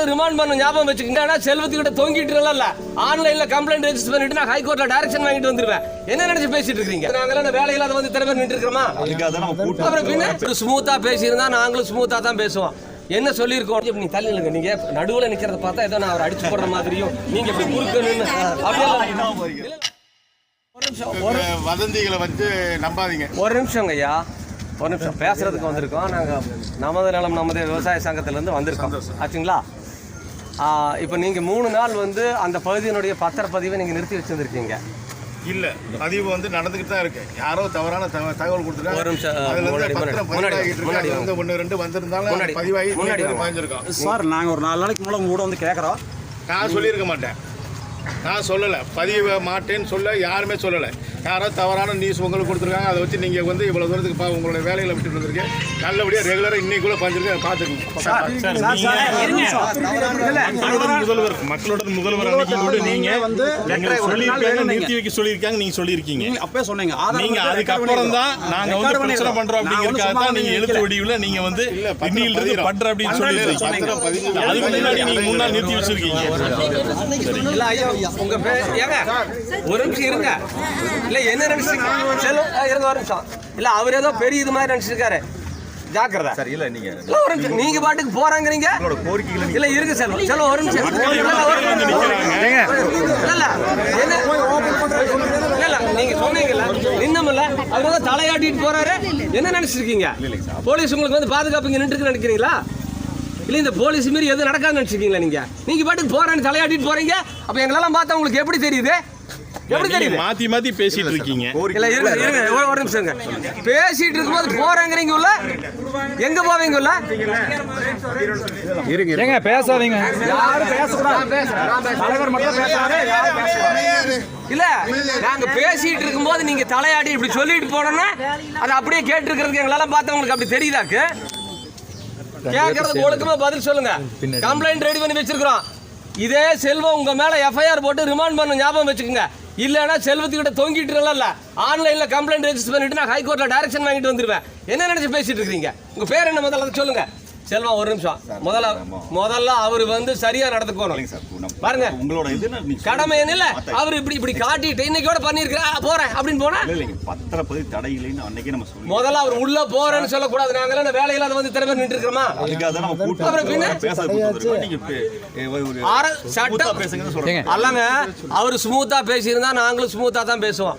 Remand பண்ண ஞாபகம் வச்சுக்கோங்க ஆனா செல்வத்துக்கிட்ட தொங்கிட்டு இல்ல ஆன்லைன்ல கம்ப்ளைண்ட் ரெஜிஸ்டர் பண்ணிட்டு நான் ஹைகோர்ட்ல டைரக்ஷன் வாங்கிட்டு வந்துருவேன். என்ன நினைச்சு பேசிட்டு இருக்கீங்க? நாங்களாம் வேலையில்லாத வந்து திறமை நின்று இருக்கிறோமா அப்புறம் பின்ன? ஸ்மூத்தா பேசியிருந்தா நாங்களும் ஸ்மூத்தா தான் பேசுவோம். என்ன சொல்லியிருக்கோம்? இப்ப நீ தள்ளி நில்லுங்க. நீங்க நடுவுல நிக்கிறத பார்த்தா ஏதோ நான் அவர் அடிச்சு போடுற மாதிரியும் நீங்க இப்படி குறுக்க நின்னு அப்படியெல்லாம் ஒரு நிமிஷம் ஒரு வதந்திகளை வந்து நம்பாதீங்க. ஒரு நிமிஷங்க ஐயா. ஒரு நிமிஷம். பேசுறதுக்கு வந்திருக்கோம். நாங்கள் நமது நலம் நமது விவசாய சங்கத்திலேருந்து வந்திருக்கோம். ஆச்சுங்களா? இப்போ நீங்கள் மூணு நாள் வந்து அந்த பகுதியினுடைய பத்திரப்பதிவை நீங்கள் நிறுத்தி வச்சுருந்துருக்கீங்க. இல்ல பதிவு வந்து நடந்துகிட்டு தான் இருக்கு. யாரோ தவறான தக- தகவல் கொடுத்துருக்காங்க ஒண்ணு ரெண்டு வந்திருந்தாலும் முன்னாடி, பதிவாகி முன்னாடி சார் நாங்கள் ஒரு நாலு நாளைக்கு உங்க கூட வந்து கேட்குறோம் நான் சொல்லியிருக்க மாட்டேன். நான் சொல்லலை. பதிவு மாட்டேன்னு சொல்ல யாருமே சொல்லலை. யாரோ தவறான நியூஸ் உங்களுக்கு கொடுத்துருக்காங்க. அதை வச்சு நீங்கள் வந்து இவ்வளோ தூரத்துக்கு பா உங்களுடைய வேலைகளை விட்டுட்டு வந்திருக்கீங்க. நல்லபடியாக ரெகுலராக இன்னைக்குள்ள பாஞ்சிருக்கேன் பார்த்துக்கோங்க. மக்களோட முதல்வர் மக்களோட முதல்வர் அன்னைக்கு கூட நீங்க வந்து நிறுத்தி வைக்க சொல்லியிருக்காங்க நீங்க சொல்லியிருக்கீங்க. அப்பவே சொன்னீங்க. ஆதாரம் நீங்க வந்து அதுக்கப்புறம் தான் நாங்க வந்து பிரச்சனை ஒண்ணும் அப்படிங்கறதுக்காக தான் சும்மா நீங்க வைக்கல. எழுத்து வடிவுல நீங்க வந்து இன்னிலிருந்து. பண்ற அப்படின்னு பதிவு அதுக்கு முன்னாடி நீங்க முன்னாள் நிறுத்தி வச்சிருக்கீங்க. உங்க பேர் ஏங்க ஒரு நிமிஷம் இருங்க. இல்ல என்ன நினைச்சிருக்கீங்க? செல்வம் ஆ, இருங்க ஒரு நிமிஷம். இல்ல அவர் ஏதோ பெரிய இது மாதிரி நினைச்சிருக்காரு. ஜாக்கிரதை. சார் இல்ல நீங்க. இல்ல ஒரு நிமிஷம். நீங்க பாட்டுக்கு போறாங்கறீங்க? உங்களோட கோரிக்கைகளை இல்ல இருக்கு செல்வம் செல்வம் ஒரு நிமிஷம். இல்ல, என்ன? இல்ல, நீங்க சொன்னீங்கல்ல நின்னமில்ல. அவர் வந்து தலையாட்டிட்டு போறாரு. என்ன நினைச்சிருக்கீங்க? போலீஸ் உங்களுக்கு வந்து பாதுகாப்பு இங்க நின்று நினைக்கிறீங்களா? இல்ல இந்த போலீஸ் மாரி எதுவும் நடக்காதுன்னு நினைச்சிருக்கீங்களா நீங்க? நீங்க பாட்டுக்கு போறேன்னு தலையாட்டிட்டு போறீங்க. அப்ப எங்களெல்லாம் பார்த்தா உங்களுக்கு எப்படி தெரியுது? எப்படி நீங்க தெரியுது? மாத்தி மாத்தி பேசிட்டு இருக்கீங்க. இல்ல இருங்க இருங்க ஒரு- நிமிஷங்க பேசிட்டு இருக்கும்போது போறேங்கிறீங்க உள்ள எங்க போவீங்க உள்ள ஏங்க பேசாதீங்க. யாரும் பேசக்கூடாது. இல்ல நாங்க பேசிட்டு இருக்கும்போது நீங்க தலையாடி இப்படி சொல்லிட்டு போனோம்னா அதை அப்படியே கேட்டு இருக்கிறதுக்கு எங்களால பார்த்தா உங்களுக்கு அப்படி தெரியுதாக்கு? கேட்கறது ஒழுக்கமா பதில் சொல்லுங்க. கம்ப்ளைண்ட் ரெடி பண்ணி வச்சிருக்கிறோம். இதே செல்வம் உங்க மேல எஃப்ஐஆர் போட்டு ரிமாண்ட் பண்ண ஞாபகம் வச்சுக்கோங்க. இல்லைன்னா செல்வத்துக்கிட்ட தொங்கிட்டு இல்ல ஆன்லைன்ல கம்ப்ளைண்ட் ரெஜிஸ்டர் பண்ணிட்டு நான் ஹைகோர்ட்ல டைரக்ஷன் வாங்கிட்டு வந்துருவேன். என்ன நினைச்சு பேசிட்டு இருக்கீங்க? உங்க பேர் என்ன முதல்ல சொல்லுங்க. செல்வம் ஒரு நிமிஷம். முதல்ல முதல்ல அவர் வந்து சரியா நடந்துக்கணும். பாருங்க. உங்களோட இது கடமை என்ன இல்ல அவர் இப்படி இப்படி காட்டிட்டு இன்னைக்கோட பண்ணிருக்கிறா போறேன் அப்படின்னு போனா? இல்ல இல்லைங்க. பத்திரப்பதிவு தடை இல்லைன்னு அன்னைக்கே நம்ம சொல்லி முதல்ல அவர் உள்ள போறேன்னு சொல்லக்கூடாது. நாங்களாம் இந்த வேலையில்லாத வந்து திறமை நின்று இருக்கிறோமா? சட்டம் அல்லங்க அவர் ஸ்மூத்தா பேசியிருந்தா நாங்களும் ஸ்மூத்தா தான் பேசுவோம்.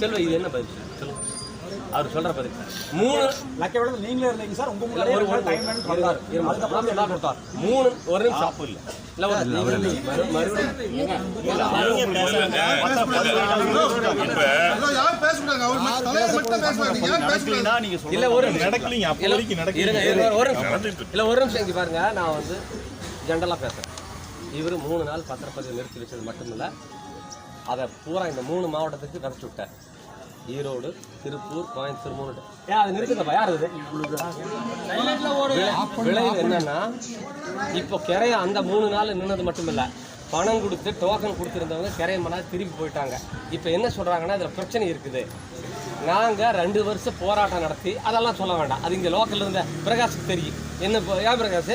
செல்வ இது என்ன பதில் சொல்லுங்க. அவர் சொல்ற பதில். மூணு லக்க விட நீங்களே இருந்தீங்க சார். உங்க முன்னாடி? மூணு ஒரு நிமிஷம். சொல்ல இல்ல. இல்ல ஒரு நிமிஷம். இங்க பாருங்க. நான் வந்து ஜென்ரலா பேசுறேன். இவர் மூணு நாள் பத்திரப்பதிவு நிறுத்தி வச்சது மட்டும் இல்ல அதை பூரா இந்த மூணு மாவட்டத்துக்கு விதைச்சு விட்டார் ஈரோடு திருப்பூர் கோயம்புத்தூர் மூணு ஏன் அதை நிறுத்துங்கப்பா. யார் அது? விளைவு என்னன்னா இப்போ கிரைய அந்த மூணு நாள் நின்னது மட்டும் இல்லை பணம் கொடுத்து டோக்கன் கொடுத்துருந்தவங்க கிரையமனா திருப்பி போயிட்டாங்க. இப்போ என்ன சொல்கிறாங்கன்னா இதில் பிரச்சனை இருக்குது. நாங்கள் ரெண்டு வருஷம் போராட்டம் நடத்தி அதெல்லாம் சொல்ல வேண்டாம். அது இங்கே லோக்கலில் இருந்த பிரகாஷுக்கு தெரியும். என்ன ஏன் பிரகாஷ்?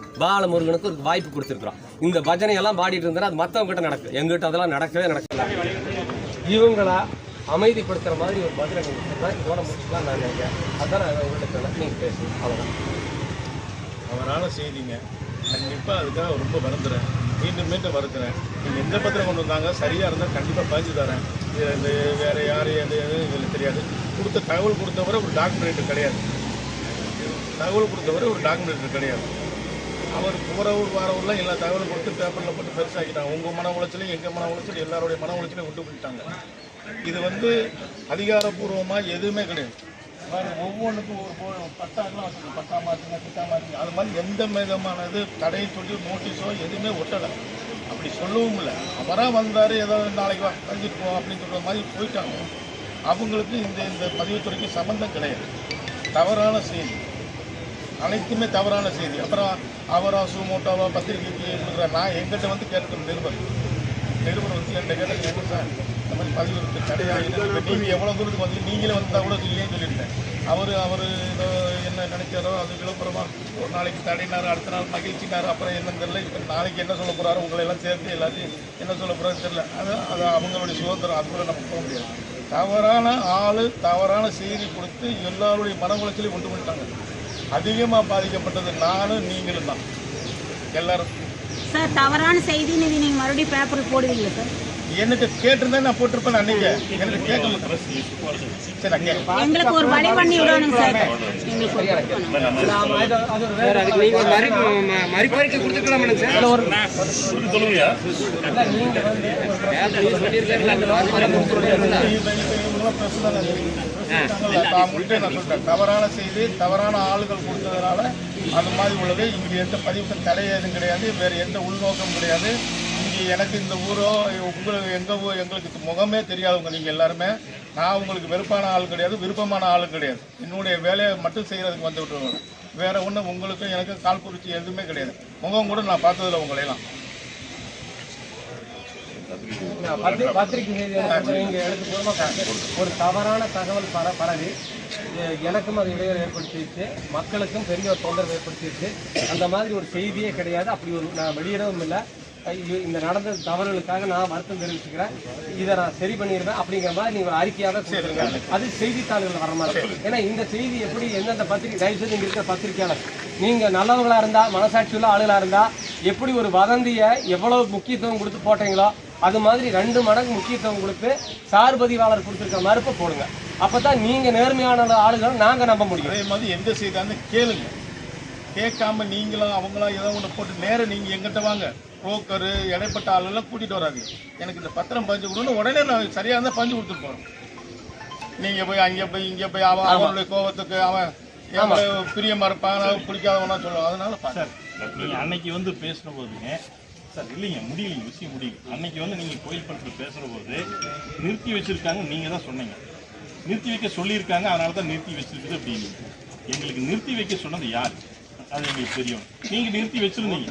பாலமுருகனுக்கு ஒரு வாய்ப்பு கொடுத்துருக்குறோம். இந்த பஜனையெல்லாம் பாடிட்டு இருந்தா அது மற்றவங்க கிட்ட எங்கிட்ட அதெல்லாம் நடக்கவே நடக்கல. இவங்களா அமைதிப்படுத்துகிற மாதிரி ஒரு பஜனை நீங்க இதோட முடிச்சுக்கலாம் நான் நினைக்கிறேன். அதான் நான் உங்கள்கிட்ட நீங்கள் நீங்க பேசுங்க. அவ்வளோதான் அவரால் செய்திங்க. கண்டிப்பாக அதுக்காக ரொம்ப வருந்துறேன். மீண்டும் மீண்டும் வருக்கிறேன் நீங்கள் எந்த பத்திரம் கொண்டு வந்தாங்க? சரியாக இருந்தால் கண்டிப்பாக பதிஞ்சு தரேன். இது இந்த வேறு யார் எது எது தெரியாது. கொடுத்த தகவல் கொடுத்தவரை ஒரு டாக்குமெண்ட் கிடையாது. தகவல் கொடுத்தவரை ஒரு டாக்குமெண்ட் கிடையாது. அவர் குமரவூர் ஊர் எல்லா தகவலும் கொடுத்து பேப்பரில் போட்டு பெருசாக்கிட்டாங்க. உங்கள் மன உளைச்சலையும் எங்கள் மன உளைச்சலும் எல்லாருடைய மன உளைச்சலையும் விட்டு போயிட்டாங்க. இது வந்து அதிகாரப்பூர்வமாக எதுவுமே கிடையாது. ஒவ்வொன்றுக்கும் ஒரு பட்டாக்கெலாம் பட்டாக்கெல்லாம் வச்சுருக்கோம் பட்டா மாற்றுங்க திட்டா மாற்றுங்க அது மாதிரி எந்த விதமான தடை சொல்லி நோட்டீஸோ எதுவுமே ஒட்டலை. அப்படி சொல்லவும் இல்லை. அவராக வந்தார் ஏதோ நாளைக்கு வா செஞ்சுட்டு போவோம் அப்படின்னு சொல்கிற மாதிரி போயிட்டாங்க. அவங்களுக்கு இந்த இந்த பதிவுத்துறைக்கு சம்மந்தம் கிடையாது. தவறான செய்தி. அனைத்துமே தவறான செய்தி. அப்புறம் அவரா சுமோட்டோவா பத்திரிகைக்கு கொடுக்குற நான் எங்கிட்ட வந்து கேட்குற நிருபர். நிருபர் வந்து என்கிட்ட கேட்ட என்ன சார் இந்த மாதிரி பதிவு இருக்கு கிடையாது நீங்கள் எவ்வளோ தூரத்துக்கு வந்து நீங்களே வந்தால் கூட இல்லைன்னு சொல்லியிருந்தேன் அவர் அவர் ஏதோ என்ன நினைச்சாரோ அது விழுப்புரமா ஒரு நாளைக்கு தடையினார் அடுத்த நாள் மகிழ்ச்சினார் அப்புறம் என்னன்னு தெரியல. இப்போ நாளைக்கு என்ன சொல்ல போகிறாரோ உங்களை எல்லாம் சேர்த்து எல்லாத்தையும் என்ன சொல்ல போகிறாரு தெரியல. அது அது அவங்களுடைய சுதந்திரம். அது கூட நம்ம போக முடியாது. தவறான ஆள் தவறான செய்தி கொடுத்து எல்லாருடைய மன உளைச்சலையும் உண்டு பண்ணிட்டாங்க அதிகமாக பாதிக்கப்பட்டது நானும் நீங்களும் தான். எல்லாரும். சார் தவறான செய்தின்னு இது நீங்க மறுபடியும் பேப்பருக்கு போடுவீங்களா சார்? எனக்கு கேட்டிருந்தா நான் போட்டிருப்பேன் அன்னைக்கு. எனக்கு கேட்கல. சரி எங்களுக்கு ஒரு வழி பண்ணி விடணும் சார். எங்களுக்கு ஒரு நான் பண்ணணும். நான் சொல்லிட்டேன். தவறான செய்தி தவறான ஆளுகள் கொடுத்ததுனால அந்த மாதிரி உள்ளது. இங்கே எந்த பதிவுக்கும் தடை எதுவும் கிடையாது வேறு எந்த உள்நோக்கம் கிடையாது. இங்கே எனக்கு இந்த ஊரோ உங்களுக்கு எங்கள் ஊர் எங்களுக்கு முகமே தெரியாதவங்க நீங்கள் எல்லாருமே. நான் உங்களுக்கு வெறுப்பான ஆள் கிடையாது விருப்பமான ஆளும் கிடையாது. என்னுடைய வேலையை மட்டும் செய்கிறதுக்கு வந்து விட்டுருவாங்க. வேறு ஒன்றும் உங்களுக்கும் எனக்கும் கால் குறிச்சி எதுவுமே கிடையாது. முகம் கூட நான் பார்த்ததில்ல உங்களையெல்லாம். பத்திரிகை செய்தி. ஒரு தவறான தகவல் பர பரவி எனக்கும் அது இடையூறு ஏற்படுத்திடுச்சு மக்களுக்கும் பெரிய ஒரு தொந்தரவு ஏற்படுத்திடுச்சு அந்த மாதிரி ஒரு செய்தியே கிடையாது. அப்படி ஒரு நான் வெளியிடவும் இல்லை. இந்த நடந்த தவறுகளுக்காக நான் வருத்தம் தெரிவிச்சுக்கிறேன். இதை நான் சரி பண்ணிடுவேன் அப்படிங்கிற மாதிரி நீங்க ஒரு அறிக்கையாக கொடுத்துருங்க. அது செய்தித்தாள்கள் வர மாதிரி. ஏன்னா இந்த செய்தி எப்படி எந்தெந்த பத்திரிகை தயவுசெய்து இங்க இருக்கிற பத்திரிகையாளர். நீங்க நல்லவங்களா இருந்தா மனசாட்சி உள்ள ஆளுகளா இருந்தா எப்படி ஒரு வதந்தியை எவ்வளவு முக்கியத்துவம் கொடுத்து போட்டீங்களோ அது மாதிரி ரெண்டு மடங்கு முக்கியத்துவம் கொடுத்து சார் பதிவாளர் கொடுத்துருக்க மறுப்பை போடுங்க. அப்பதான் நீங்க நேர்மையான ஆளுகளை நாங்க நம்ப முடியும். அதே மாதிரி எந்த செய்தான்னு கேளுங்க. கேட்காம நீங்களும் அவங்களாம் ஏதோ ஒன்று போட்டு நேரம் நீங்கள் எங்கிட்ட வாங்க. புரோக்கரு இடைப்பட்ட ஆளெல்லாம் கூட்டிகிட்டு வராதீங்க எனக்கு இந்த பத்திரம் பதிஞ்சு கொடுன்னு உடனே நான் சரியாக இருந்தால் பதிஞ்சு கொடுத்துட்டு போகிறேன் நீங்கள் போய் அங்கே போய் இங்கே போய் அவன் அவனுடைய கோபத்துக்கு அவன் எவ்வளோ பிரியமாக இருப்பான் பிடிக்காதவனா சொல்லுவான். அதனால. சார் நீங்கள் அன்னைக்கு வந்து பேசுன போதுங்க சார் இல்லைங்க முடியலைங்க விஷயம் முடியல. அன்னைக்கு வந்து நீங்கள் கோயில் படத்தில் பேசுகிற போது நிறுத்தி வச்சுருக்காங்க நீங்கள் தான் சொன்னீங்க. நிறுத்தி வைக்க சொல்லியிருக்காங்க அதனால தான் நிறுத்தி வச்சிருக்குது அப்படின்னு. எங்களுக்கு நிறுத்தி வைக்க சொன்னது யார்? அது எங்களுக்கு தெரியும். நீங்கள் நிறுத்தி வச்சிருந்தீங்க.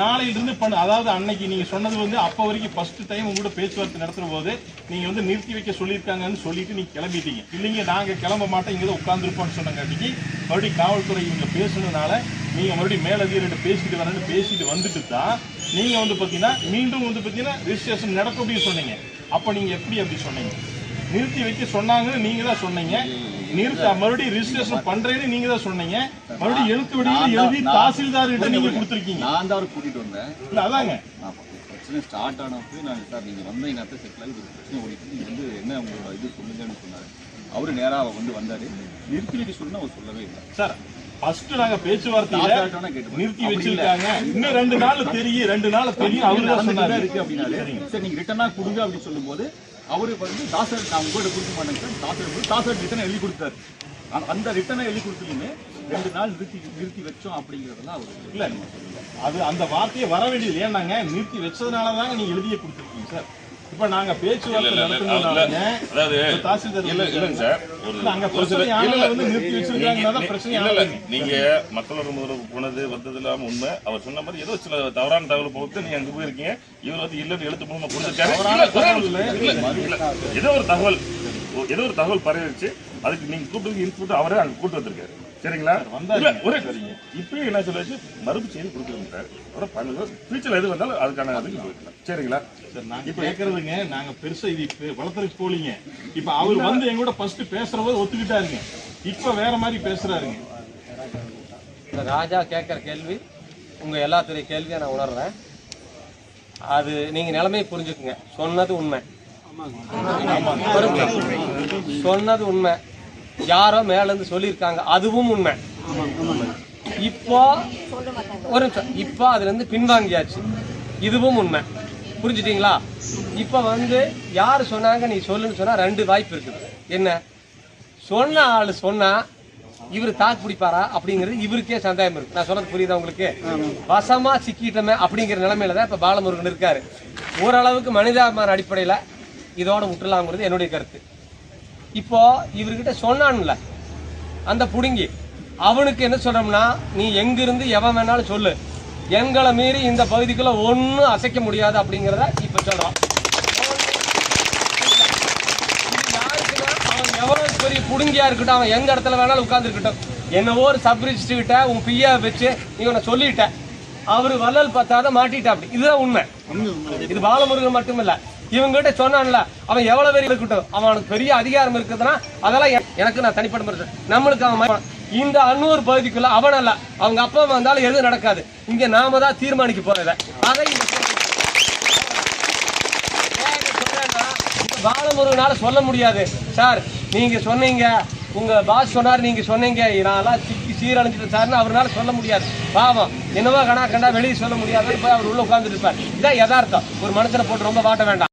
நாளையிலிருந்து பண்ண அதாவது அன்னைக்கு நீங்கள் சொன்னது வந்து அப்போ வரைக்கும் ஃபஸ்ட்டு டைம் உங்க கூட பேச்சுவார்த்தை நடத்துகிற போது நீங்கள் வந்து நிறுத்தி வைக்க சொல்லியிருக்காங்கன்னு சொல்லிட்டு நீங்கள் கிளம்பிட்டீங்க. இல்லைங்க நாங்கள் கிளம்ப மாட்டோம் இங்கே தான் உட்காந்துருப்போம்னு சொன்னங்காட்டிக்கு மறுபடியும் காவல்துறை இவங்க பேசுனதுனால நீங்க மறுபடியும் மேலதிகாரிட்ட பேசிட்டு வரேன்னு பேசிட்டு வந்துட்டு தான் நீங்க வந்து பாத்தீங்கன்னா மீண்டும் வந்து பாத்தீங்கன்னா ரிஜிஸ்ட்ரேஷன் நடக்கும் அப்படின்னு சொன்னீங்க. அப்ப நீங்க எப்படி அப்படி சொன்னீங்க? நிறுத்தி வைக்க சொன்னாங்கன்னு நீங்க தான் சொன்னீங்க. நிறுத்த மறுபடியும் ரிஜிஸ்ட்ரேஷன் பண்றேன்னு நீங்க தான் சொன்னீங்க. மறுபடியும் எழுத்து வடிவில் எழுதி தாசில்தார் கிட்ட நீங்க கொடுத்துருக்கீங்க. நான் தான் அவரை கூட்டிட்டு வந்தேன். இல்ல அதாங்க. பிரச்சனை ஸ்டார்ட் ஆனப்போ நான் சார் நீங்கள் வந்த செட்டில் ஆகி ஒரு பிரச்சனை ஓடிட்டு நீங்கள் வந்து என்ன உங்களோட இது சொல்லுங்கன்னு சொன்னார். அவரு நேராக வந்து வந்தார். நிறுத்தி வைக்க சொல்லுன்னு அவர் சொல்லவே இல்லை. சார் ஃபர்ஸ்ட் நாங்க பேச்சுவார்த்தையில நிறுத்தி வச்சிருக்காங்க. இன்னும் ரெண்டு நாள் தெரியும். ரெண்டு நாள் தெரியும். அவரு தான் சொன்னாரு. இருக்கு அப்படின்னாரு. சரி. நீங்க ரிட்டனா கொடுங்க அப்படின்னு சொல்லும்போது அவரு வந்து தாசர் நான் உங்கள்கிட்ட கொடுக்க மாட்டேங்க சார். தாசர் தாசர் ரிட்டனை எழுதி கொடுத்தாரு. அந்த- அந்த ரிட்டனை எழுதி கொடுத்துலுமே ரெண்டு நாள் நிறுத்தி நிறுத்தி வச்சோம் அப்படிங்கிறதெல்லாம் அவர் இல்ல. அது அந்த வார்த்தையை வர வேண்டியது ஏன்னாங்க நிறுத்தி வச்சதுனால தாங்க நீங்க எழுதிய கொடுத்துருக்கீங்க சார். இப்ப நாங்க பேச்சுவார்த்தை நடத்துனதுனாலங்க அதாவது தாசில்தார் இல்ல இல்லைங்க சார். ஒரு இல்ல, அங்க ஒரு சில பிரச்சனை இல்ல, வந்து நிறுத்தி நீங்க- பிரச்சனை இல்ல, இல்ல, ஆகுதுங்க. நீங்க மக்களோட முதல்வர் போனது வந்தது இல்லாம உண்மை. அவர் சொன்ன மாதிரி ஏதோ சில தவறான தகவல் போட்டு நீங்க அங்க போயிருக்கீங்க. இவர் வந்து இல்லன்னு எழுத்து மூலமா கொடுத்துருக்காரு. ஏதோ ஒரு தகவல் ஏதோ ஒரு தகவல் பரவிடுச்சு. அதுக்கு நீங்க கூப்பிட்டு இன்புட் அவரே அங்க கூட்டு வந்திருக்காரு. சரிங்களா? ஒரே இப்பயும் என்ன சொல்லுச்சு மறுப்பு செய்தி கொடுத்துருங்க சார். அப்புறம் பண்ணுங்க. ஃபியூச்சர்ல எது வந்தாலும் அதுக்கான அதுக்கு சரிங்களா? சார் நாங்க கேக்குறதுங்க நாங்க பெருசா இது இப்ப வளர்த்துறதுக்கு போலீங்க. இப்ப அவர் வந்து எங்க கூட ஃபர்ஸ்ட் பேசுற போது ஒத்துக்கிட்டாருங்க. இப்ப வேற மாதிரி பேசுறாருங்க. இந்த ராஜா கேட்குற கேள்வி உங்க எல்லாத்துடைய கேள்வியை நான் உணர்றேன். அது நீங்க நிலைமையை புரிஞ்சுக்குங்க. சொன்னது உண்மை. சொன்னது உண்மை. யாரோ மேல இருந்து சொல்லியிருக்காங்க. அதுவும் உண்மை. இப்போ ஒரு நிமிஷம். இப்போ அதுல இருந்து பின்வாங்கியாச்சு. இதுவும் உண்மை. புரிஞ்சுட்டீங்களா? இப்போ வந்து யார் சொன்னாங்க நீ சொல்லுன்னு சொன்னா ரெண்டு வாய்ப்பு இருக்குது. என்ன? சொன்ன ஆள் சொன்னா இவர் தாக்கு பிடிப்பாரா? அப்படிங்கிறது இவருக்கே சந்தேகம் இருக்கு. நான் சொன்னது புரியுதா உங்களுக்கு? வசமா சிக்கிட்டோமே அப்படிங்கிற நிலைமையில தான் இப்ப பாலமுருகன் இருக்காரு. ஓரளவுக்கு மனிதாபிமான அடிப்படையில இதோட விட்டுலாங்கிறது என்னுடைய கருத்து. இப்போ இவர்கிட்ட சொன்னான்ல அந்த புடுங்கி. அவனுக்கு என்ன சொல்றோம்னா நீ எங்கிருந்து எவன் வேணாலும் சொல்லு. எங்களை மீறி இந்த பகுதிக்குள்ள ஒன்றும் அசைக்க முடியாது அப்படிங்கிறத இப்ப சொல்றோம் அவன் எவ்வளவு பெரிய புடுங்கியா இருக்கட்டும் அவன் எந்த இடத்துல வேணாலும் உட்காந்துருக்கட்டும் என்னவோ ஒரு சப் ரிஜிஸ்டர் கிட்ட உன் பியா வச்சு நீ உன்னை சொல்லிட்ட. அவரு வள்ளல் பார்த்தாத மாட்டிட்டா அப்படி இதுதான் உண்மை. இது பாலமுருகன் மட்டுமில்ல. இவங்க கிட்ட சொன்னான்ல அவன் எவ்வளவு பெரிய இருக்கட்டும் அவனுக்கு பெரிய அதிகாரம் இருக்குதுன்னா அதெல்லாம் எனக்கு நான் தனிப்பட்ட முறை நம்மளுக்கு அவன் இந்த அன்னூர் பகுதிக்குள்ள அவன் அல்ல. அவங்க அப்பா அம்மா வந்தாலும் எதுவும் நடக்காது. இங்க நாம தான் தீர்மானிக்க போறத அதை பாலமுருகனால சொல்ல முடியாது. சார் நீங்க சொன்னீங்க. உங்க பாஸ் சொன்னார் நீங்க சொன்னீங்க. நான்லாம் சிக்கி சீரழிஞ்சிட்டு சார்னு அவரால் சொல்ல முடியாது. பாவம். என்னவோ கணா கண்டா வெளியே சொல்ல முடியாது. போய் அவர் உள்ள உட்கார்ந்துட்டு இருப்பார். இதான் யதார்த்தம். ஒரு மனுஷனை போட்டு ரொம்ப வாட்ட வேண்டாம்.